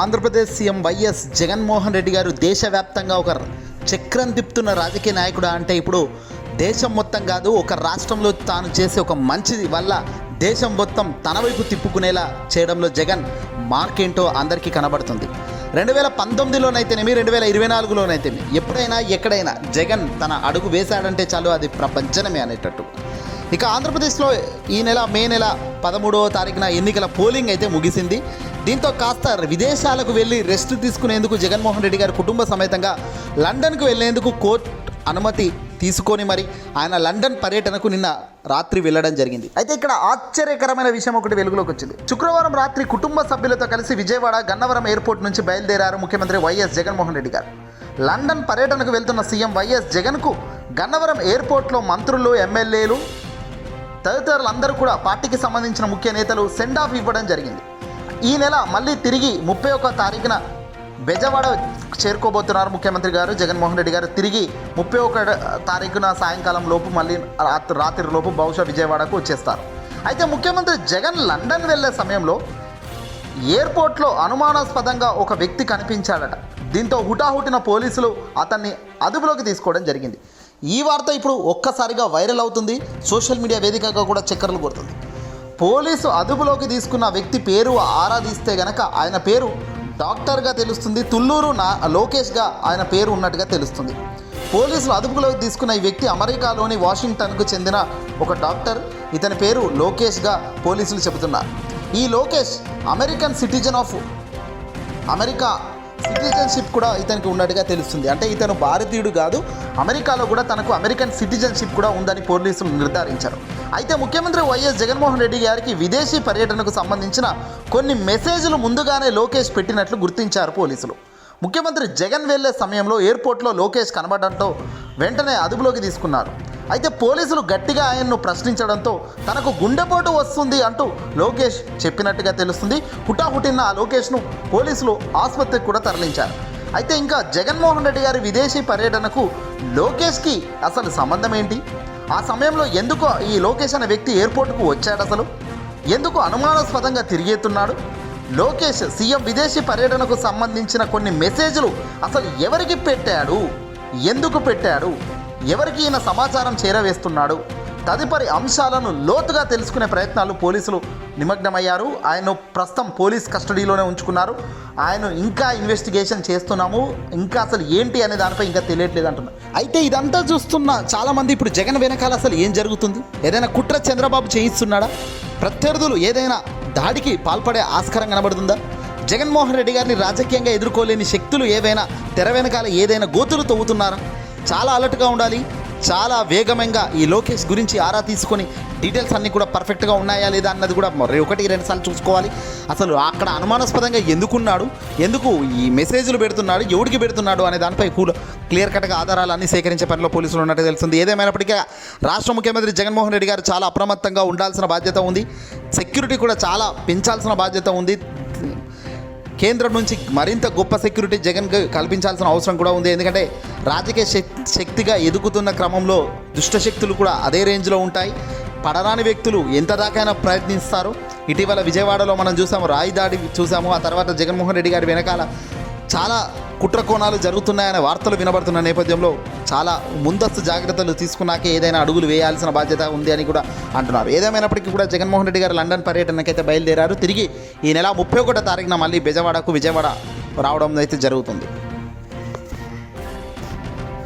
Andhra Pradesh CM YS Jaganmohan Reddy garu దేశవ్యాప్తంగా ఒక చక్రం తిప్పుతున్న రాజకీయ నాయకుడా అంటే ఇప్పుడు దేశం మొత్తం కాదు ఒక రాష్ట్రంలో తాను చేసే ఒక మంచిది వల్ల దేశం మొత్తం తన వైపు తిప్పుకునేలా చేయడంలో జగన్ మార్కేంటో అందరికీ కనబడుతుంది. రెండు వేల పంతొమ్మిదిలోనైతేనేమి రెండు వేల ఇరవై నాలుగులోనైతేమి ఎప్పుడైనా ఎక్కడైనా జగన్ తన అడుగు వేశాడంటే చాలు అది ప్రపంచనమే అనేటట్టు. ఇక ఆంధ్రప్రదేశ్లో ఈ నెల మే నెల పదమూడవ తారీఖున ఎన్నికల పోలింగ్ అయితే ముగిసింది. దీంతో కాస్త విదేశాలకు వెళ్ళి రెస్ట్ తీసుకునేందుకు జగన్మోహన్ రెడ్డి గారి కుటుంబ సమేతంగా లండన్కు వెళ్ళేందుకు కోర్టు అనుమతి తీసుకొని మరి ఆయన లండన్ పర్యటనకు నిన్న రాత్రి వెళ్ళడం జరిగింది. అయితే ఇక్కడ ఆశ్చర్యకరమైన విషయం ఒకటి వెలుగులోకి వచ్చింది. శుక్రవారం రాత్రి కుటుంబ సభ్యులతో కలిసి విజయవాడ గన్నవరం ఎయిర్పోర్ట్ నుంచి బయలుదేరారు ముఖ్యమంత్రి వైఎస్ జగన్మోహన్ రెడ్డి గారు. లండన్ పర్యటనకు వెళ్తున్న సీఎం వైఎస్ జగన్కు గన్నవరం ఎయిర్పోర్ట్లో మంత్రులు ఎమ్మెల్యేలు తదితరులందరూ కూడా పార్టీకి సంబంధించిన ముఖ్య నేతలు సెండ్ ఆఫ్ ఇవ్వడం జరిగింది. ఈ నెల మళ్ళీ తిరిగి ముప్పై ఒక్క తారీఖున బెజవాడ చేరుకోబోతున్నారు ముఖ్యమంత్రి గారు జగన్మోహన్ రెడ్డి గారు. తిరిగి ముప్పై ఒక తారీఖున సాయంకాలం లోపు మళ్ళీ రాత్రి రాత్రి లోపు బహుశా విజయవాడకు వచ్చేస్తారు. అయితే ముఖ్యమంత్రి జగన్ లండన్ వెళ్ళే సమయంలో ఎయిర్పోర్ట్లో అనుమానాస్పదంగా ఒక వ్యక్తి కనిపించాడట. దీంతో హుటాహుటిన పోలీసులు అతన్ని అదుపులోకి తీసుకోవడం జరిగింది. ఈ వార్త ఇప్పుడు ఒక్కసారిగా వైరల్ అవుతుంది. సోషల్ మీడియా వేదికగా కూడా చక్కర్లు కొడుతుంది. పోలీసు అదుపులోకి తీసుకున్న వ్యక్తి పేరు ఆరాధిస్తే గనక ఆయన పేరు డాక్టర్గా తెలుస్తుంది. తుళ్ళూరు నా లోకేష్గా ఆయన పేరు ఉన్నట్టుగా తెలుస్తుంది. పోలీసులు అదుపులోకి తీసుకున్న ఈ వ్యక్తి అమెరికాలోని వాషింగ్టన్కు చెందిన ఒక డాక్టర్. ఇతని పేరు లోకేష్గా పోలీసులు చెబుతున్నారు. ఈ Lokesh American citizen of America citizenship కూడా ఇతనికి ఉన్నట్టుగా తెలుస్తుంది. అంటే ఇతను భారతీయుడు కాదు అమెరికాలో కూడా తనకు అమెరికన్ సిటిజన్షిప్ కూడా ఉందని పోలీసులు నిర్ధారించారు. అయితే ముఖ్యమంత్రి వైఎస్ జగన్మోహన్ రెడ్డి గారికి విదేశీ పర్యటనకు సంబంధించిన కొన్ని మెసేజ్లు ముందుగానే లోకేష్ పెట్టినట్లు గుర్తించారు పోలీసులు. ముఖ్యమంత్రి జగన్ వెళ్ళే సమయంలో ఎయిర్పోర్ట్లో లోకేష్ కనబడడంతో వెంటనే అదుపులోకి తీసుకున్నారు. అయితే పోలీసులు గట్టిగా ఆయన్ను ప్రశ్నించడంతో తనకు గుండెపోటు వస్తుంది అంటూ లోకేష్ చెప్పినట్టుగా తెలుస్తుంది. హుటాహుటిన ఆ లోకేష్ను పోలీసులు ఆసుపత్రికి కూడా తరలించారు. అయితే ఇంకా జగన్మోహన్ రెడ్డి గారి విదేశీ పర్యటనకు లోకేష్కి అసలు సంబంధం ఏంటి? ఆ సమయంలో ఎందుకు ఈ లోకేష్ అనే వ్యక్తి ఎయిర్పోర్ట్కు వచ్చాడు అసలు? ఎందుకు అనుమానాస్పదంగా తిరిగేతున్నాడు? లోకేష్ సీఎం విదేశీ పర్యటనకు సంబంధించిన కొన్ని మెసేజ్లు అసలు ఎవరికి పెట్టాడు? ఎందుకు పెట్టాడు? ఎవరికి ఈయన సమాచారం చేరవేస్తున్నాడు? తదుపరి అంశాలను లోతుగా తెలుసుకునే ప్రయత్నాలు పోలీసులు నిమగ్నమయ్యారు. ఆయన ప్రస్తుతం పోలీస్ కస్టడీలోనే ఉంచుకున్నారు. ఆయన ఇంకా ఇన్వెస్టిగేషన్ చేస్తున్నాము. ఇంకా అసలు ఏంటి అనే దానిపై ఇంకా తెలియట్లేదు అంటున్నారు అయితే ఇదంతా చూస్తున్న చాలామంది ఇప్పుడు జగన్ వెనకాల అసలు ఏం జరుగుతుంది? ఏదైనా కుట్ర చంద్రబాబు చేయిస్తున్నాడా? ప్రత్యర్థులు ఏదైనా దాడికి పాల్పడే ఆస్కారం కనబడుతుందా? జగన్మోహన్ రెడ్డి గారిని రాజకీయంగా ఎదుర్కోలేని శక్తులు ఏవైనా తెర వెనకాల ఏదైనా గోతులు తవ్వుతున్నారా? చాలా అలర్ట్గా ఉండాలి. చాలా వేగంగా ఈ లోకేష్ గురించి ఆరా తీసుకొని డీటెయిల్స్ అన్నీ కూడా పర్ఫెక్ట్గా ఉన్నాయా లేదా అన్నది కూడా మరి ఒకటి రెండు సార్లు చూసుకోవాలి. అసలు అక్కడ అనుమానాస్పదంగా ఎందుకున్నాడు? ఎందుకు ఈ మెసేజ్లు పెడుతున్నాడు? ఎవడికి పెడుతున్నాడు అనే దానిపై కూల క్లియర్ కట్గా ఆధారాలన్నీ సేకరించే పనిలో పోలీసులు ఉన్నట్టు తెలుస్తుంది. ఏదేమైనప్పటికీ రాష్ట్ర ముఖ్యమంత్రి జగన్మోహన్ రెడ్డి గారు చాలా అప్రమత్తంగా ఉండాల్సిన బాధ్యత ఉంది. సెక్యూరిటీ కూడా చాలా పెంచాల్సిన బాధ్యత ఉంది. కేంద్రం నుంచి మరింత గొప్ప సెక్యూరిటీ జగన్ కల్పించాల్సిన అవసరం కూడా ఉంది. ఎందుకంటే రాజకీయ శక్తిగా ఎదుగుతున్న క్రమంలో దుష్టశక్తులు కూడా అదే రేంజ్లో ఉంటాయి. పడరాని వ్యక్తులు ఎంత దాకైనా ప్రయత్నిస్తారు. ఇటీవల విజయవాడలో మనం చూసాము రాయి దాడి చూసాము. ఆ తర్వాత జగన్మోహన్ రెడ్డి గారి వెనకాల చాలా కుట్ర కోణాలు జరుగుతున్నాయనే వార్తలు వినబడుతున్న నేపథ్యంలో చాలా ముందస్తు జాగ్రత్తలు తీసుకున్నాకే ఏదైనా అడుగులు వేయాల్సిన బాధ్యత ఉంది అని కూడా అంటున్నారు. ఏదేమైనప్పటికీ కూడా జగన్మోహన్ రెడ్డి గారు లండన్ పర్యటనకైతే బయలుదేరారు. తిరిగి ఈ నెల ముప్పై ఒకటో తారీఖున మళ్ళీ బెజవాడకు విజయవాడ రావడం అయితే జరుగుతుంది.